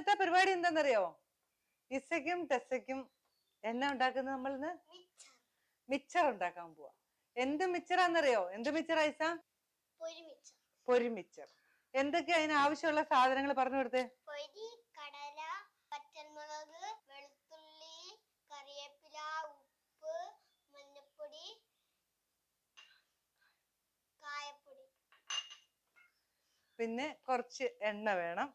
ഇന്നത്തെ പരിപാടി എന്താണെന്നറിയോ ഇസയ്ക്കും ടെസ്സയ്ക്കും എന്നാ ഉണ്ടാക്കുന്നത് നമ്മൾ ഇന്ന് മിച്ചർ ഉണ്ടാക്കാൻ പോവാ. എന്ത് മിച്ചറാന്നറിയോ? എന്ത് മിച്ചറാ ഇസ പൊരിമിച്ചർ പൊരി മിച്ചർ. എന്തൊക്കെയാ അതിന് ആവശ്യമുള്ള സാധനങ്ങൾ പറഞ്ഞു കൊടുത്തേ? പൊരി കടല പച്ചമുളക് വെളുത്തുള്ളി കറിവേപ്പില ഉപ്പ് മഞ്ഞപ്പൊടി കായപ്പൊടി. പിന്നെ കുറച്ച് എണ്ണ വേണം.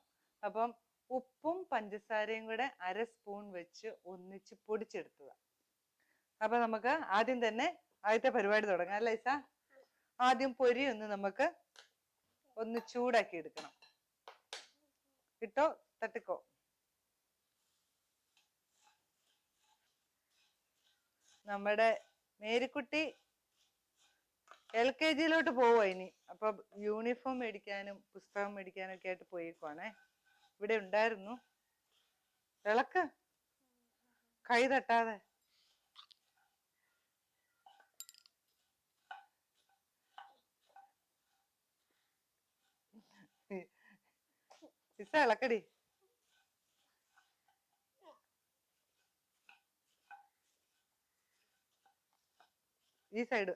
അപ്പം ഉപ്പും പഞ്ചസാരയും കൂടെ അര സ്പൂൺ വെച്ച് ഒന്നിച്ച് പൊടിച്ചെടുത്തതാ. അപ്പൊ നമുക്ക് ആദ്യം തന്നെ ആദ്യത്തെ പരിപാടി തുടങ്ങാം അല്ലേ ഇസ ആദ്യം പൊരി ഒന്ന് നമുക്ക് ഒന്ന് ചൂടാക്കി എടുക്കണം കിട്ടോ തട്ടിക്കോ. നമ്മുടെ മേരിക്കുട്ടി എൽ കെ ജിയിലോട്ട് പോവുക ഇനി. അപ്പൊ യൂണിഫോം മേടിക്കാനും പുസ്തകം മേടിക്കാനും ഒക്കെ ആയിട്ട് പോയേക്കുവാണേ. ഇവിടെ ഉണ്ടായിരുന്നു. വിളക്ക് കൈ തട്ടാതെ. ഇസ ഇളക്കടി. ഈ സൈഡ്.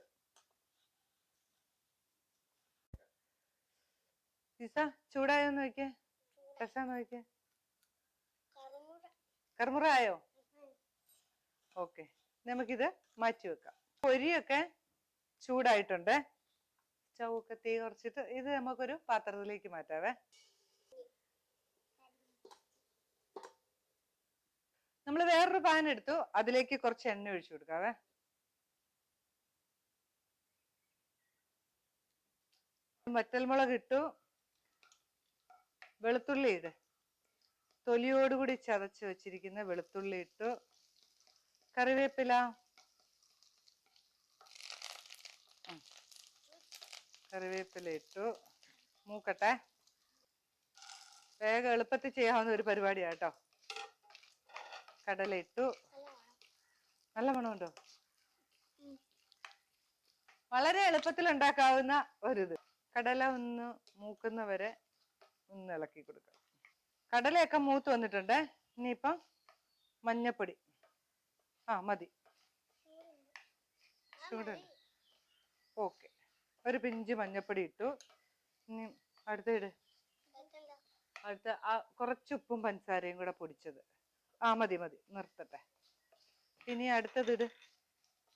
ഇസ ചൂടായോന്ന് നോക്കിയേ രസാന്ന് നോക്കിയേ. കറുമുറ. ആയോ? ഓക്കെ. നമുക്കിത് മാറ്റി വെക്കാം. പൊരിയൊക്കെ ചൂടായിട്ടുണ്ട്. ചവൊക്കെ തീ കുറച്ചിട്ട് ഇത് നമുക്കൊരു പാത്രത്തിലേക്ക് മാറ്റാവേ. നമ്മൾ വേറൊരു പാൻ എടുത്തു. അതിലേക്ക് കുറച്ച് എണ്ണ ഒഴിച്ചു കൊടുക്കാവേ. വറ്റൽമുളക് ഇട്ടു. വെളുത്തുള്ളി ഇട്. തൊലിയോടുകൂടി ചതച്ച് വെച്ചിരിക്കുന്ന വെളുത്തുള്ളി ഇട്ടു. കറിവേപ്പില. കറിവേപ്പില ഇട്ടു. മൂക്കട്ടെ. വേഗം എളുപ്പത്തിൽ ചെയ്യാവുന്ന ഒരു പരിപാടിയാ കേട്ടോ കടല ഇട്ടു നല്ല മണമുണ്ടോ? വളരെ എളുപ്പത്തിൽ ഉണ്ടാക്കാവുന്ന ഒരിത്. കടല ഒന്ന് മൂക്കുന്ന വരെ ഒന്ന് ഇളക്കി കൊടുക്കുക കടലയൊക്കെ മൂത്ത് വന്നിട്ടുണ്ട്. ഇനിയിപ്പം മഞ്ഞപ്പൊടി. ആ മതി. ചൂടുണ്ട്. ഓക്കെ. ഒരു പിഞ്ച് മഞ്ഞപ്പൊടി ഇട്ടു. ഇനി അടുത്ത ഇട്. അടുത്ത ആ കുറച്ച് ഉപ്പും പഞ്ചസാരയും കൂടെ പൊടിച്ചത്. ആ മതി മതി. നിർത്തട്ടെ. ഇനി അടുത്തത് ഇട്.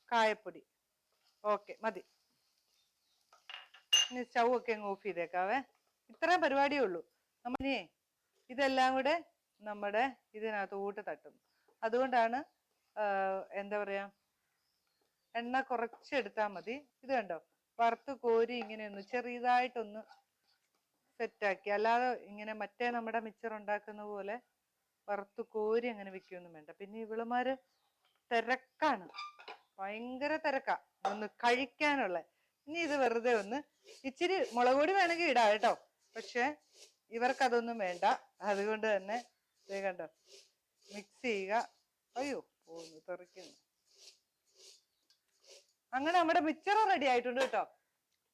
കായപ്പൊടി. ഓക്കെ മതി. ഇനി സ്റ്റൗ ഒക്കെ അങ്ങ് ഓഫ് ചെയ്തേക്കാവേ. ഇത്രയും പരിപാടിയേ ഉള്ളൂ. നമ്മളിനി ഇതെല്ലാം കൂടെ നമ്മുടെ ഇതിനകത്ത് ഇതിനകത്തോട്ട് തട്ടുന്നു. അതുകൊണ്ടാണ് എന്താ പറയാ എണ്ണ കുറച്ചെടുത്താൽ മതി. ഇത് കണ്ടോ? വറുത്ത് കോരി ഇങ്ങനെ ഒന്ന് ചെറിയതായിട്ടൊന്ന് സെറ്റാക്കി. അല്ലാതെ ഇങ്ങനെ മറ്റേ നമ്മുടെ മിച്ചർ ഉണ്ടാക്കുന്ന പോലെ വറുത്ത് കോരി അങ്ങനെ വെക്കുകയൊന്നും വേണ്ട. പിന്നെ ഇവളുമാര് തിരക്കാണ്. ഭയങ്കര തിരക്കാ. ഒന്ന് കഴിക്കാനുള്ള. ഇനി ഇത് വെറുതെ ഒന്ന് ഇച്ചിരി മുളക് പൊടി വേണമെങ്കിൽ ഇടാം കേട്ടോ. പക്ഷെ ഇവർക്കതൊന്നും വേണ്ട. അതുകൊണ്ട് തന്നെ ദേ കണ്ടോ മിക്സ് ചെയ്യുക. അയ്യോ പോന്നു തെറിക്കുന്നു. അങ്ങനെ നമ്മുടെ മിച്ചർ റെഡി ആയിട്ടുണ്ട് കേട്ടോ.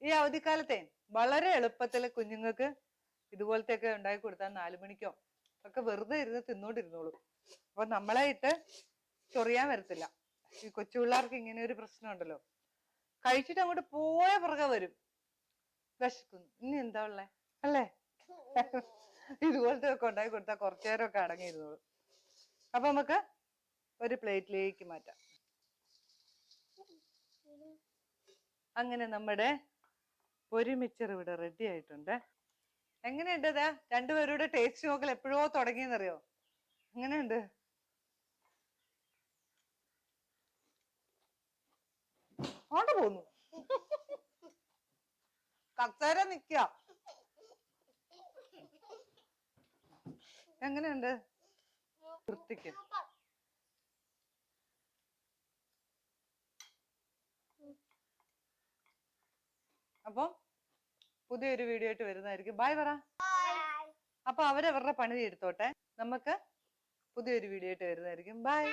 ഈ അവധിക്കാലത്തെ വളരെ എളുപ്പത്തിൽ കുഞ്ഞുങ്ങൾക്ക് ഇതുപോലത്തെ ഒക്കെ ഉണ്ടാക്കി കൊടുത്താൽ നാലു മണിക്കോ ഒക്കെ വെറുതെ ഇരുന്ന് തിന്നോണ്ടിരുന്നോളൂ. അപ്പൊ നമ്മളെ ഇട്ട് ചൊറിയാൻ വരത്തില്ല. ഈ കൊച്ചു പിള്ളേർക്ക് ഇങ്ങനെ ഒരു പ്രശ്നമുണ്ടല്ലോ. കഴിച്ചിട്ട് അങ്ങോട്ട് പോയ പുറകെ വരും. വിശക്കുന്നു. ഇനി എന്താ ഉള്ളേ? അല്ലേ? ഇതുപോലത്തെ ഒക്കെ ഉണ്ടാക്കി കൊടുത്താൽ കുറച്ചു നേരമൊക്കെ അടങ്ങിയിരുന്നുള്ളൂ അപ്പൊ നമുക്ക് ഒരു പ്ലേറ്റിലേക്ക് മാറ്റാം. അങ്ങനെ നമ്മുടെ ഒരുമിച്ചർ ഇവിടെ റെഡി ആയിട്ടുണ്ട്. എങ്ങനെയുണ്ട് ഇതാ രണ്ടുപേരുടെ ടേസ്റ്റ് നോക്കൽ എപ്പോഴോ തുടങ്ങിയെന്നറിയോ? എങ്ങനെയുണ്ട്? അങ്ങോട്ട് പോന്നു. കസേര നിക്ക. എങ്ങനെയുണ്ട് വൃത്തിക്ക്. അപ്പം പുതിയൊരു വീഡിയോ ആയിട്ട് വരുന്നതായിരിക്കും ബൈ പറ. അപ്പൊ അവരവരുടെ പണി എടുത്തോട്ടെ നമുക്ക് പുതിയൊരു വീഡിയോ ആയിട്ട് വരുന്നതായിരിക്കും ബൈ.